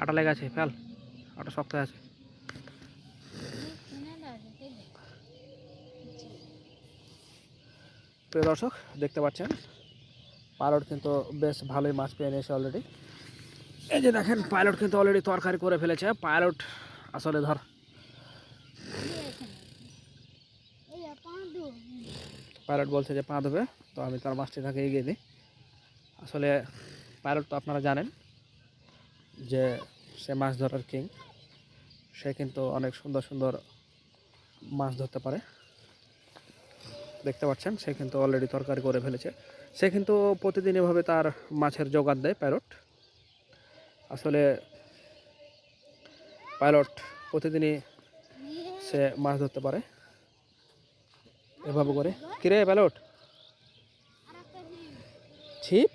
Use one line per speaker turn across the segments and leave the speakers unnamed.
আটা লেগে আছে ফেল। আটা শক্ত আছে। প্রিয় দর্শক দেখতে পাচ্ছেন পাইলট কিন্তু বেশ ভালোই মাছ পেয়ে নিয়েছে অলরেডি এই যে দেখেন পাইলট কিন্তু অলরেডি তরকারি করে ফেলেছে। পাইলট আসলে ধর। পাইলট বলছে যে পা দেবে তো আমি তার মাছটি তাকে এগিয়ে দিই। আসলে পাইলট তো আপনারা জানেন যে সে মাছ ধরার কিং সে কিন্তু অনেক সুন্দর সুন্দর মাছ ধরতে পারে। দেখতে পাচ্ছেন, সে কিন্তু অলরেডি তরকারি করে ফেলেছে। সে কিন্তু প্রতিদিন এভাবে তার মাছের জোগান দেয় পাইলট। আসলে পাইলট প্রতিদিনই সে মাছ ধরতে পারে। এভাবে করে। কিরে পাইলট? ছিপ?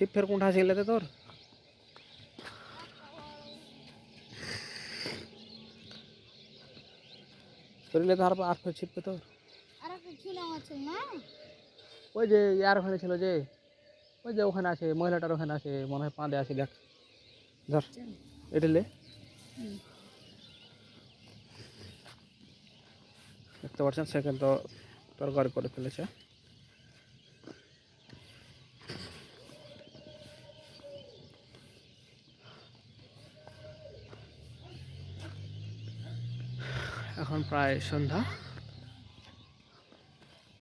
ছিপ ফের কোনটা ছিল তোর? শরীরে তো আর আর ফের ছিপ তোর? ওই যে ইয়ার ওখানে ছিল যে ওই যে ওখানে আছে মহিলাটার ওখানে আছে মনে হয় পাঁদে আছে দেখ। ধর এটা লে। দেখতে পাচ্ছেন সে কিন্তু তরকারি করে ফেলেছে। এখন প্রায় সন্ধ্যা।